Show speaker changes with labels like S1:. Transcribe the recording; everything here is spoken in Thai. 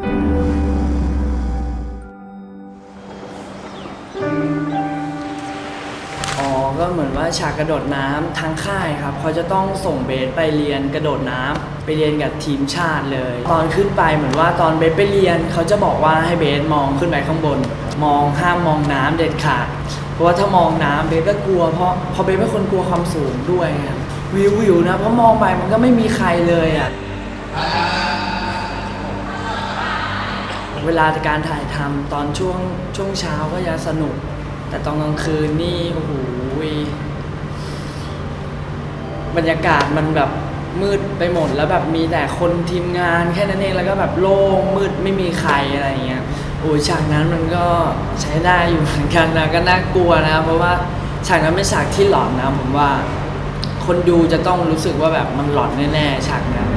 S1: อ๋อก็เหมือนว่าฉากกระโดดน้ำทางค่ายครับเขาจะต้องส่งเบสไปเรียนกระโดดน้ำไปเรียนกับทีมชาติเลย ตอนขึ้นไปเหมือนว่าตอนเบสไปเรียนเขาจะบอกว่าให้เบสมองขึ้นไปข้างบน มองห้ามมองน้ำเด็ดขาด เพราะว่าถ้ามองน้ำเบสก็กลัว เพราะเพราะเบสเป็นคนกลัวความสูงด้วยครับวิววิวนะเพราะมองไปมันก็ไม่มีใครเลยอะ่า เวลาการถ่ายทำตอนช่วงช่วงเช้าก็จะสนุก แต่ตอนกลางคืนนี่โอ้โหบรรยากาศมันแบบมืดไปหมดแล้วแบบมีแต่คนทีมงานแค่นั้นเองแล้วก็แบบโล่งมืดไม่มีใครอะไรอย่างเงี้ยโอ้ยฉากนั้นมันก็ใช้ได้อยู่เหมือนกันนะก็น่ากลัวนะ เพราะว่าฉากนั้นเป็นฉากที่หลอนนะผมว่า คนดูจะต้องรู้สึกว่าแบบมันหลอนแน่ๆฉากนั้น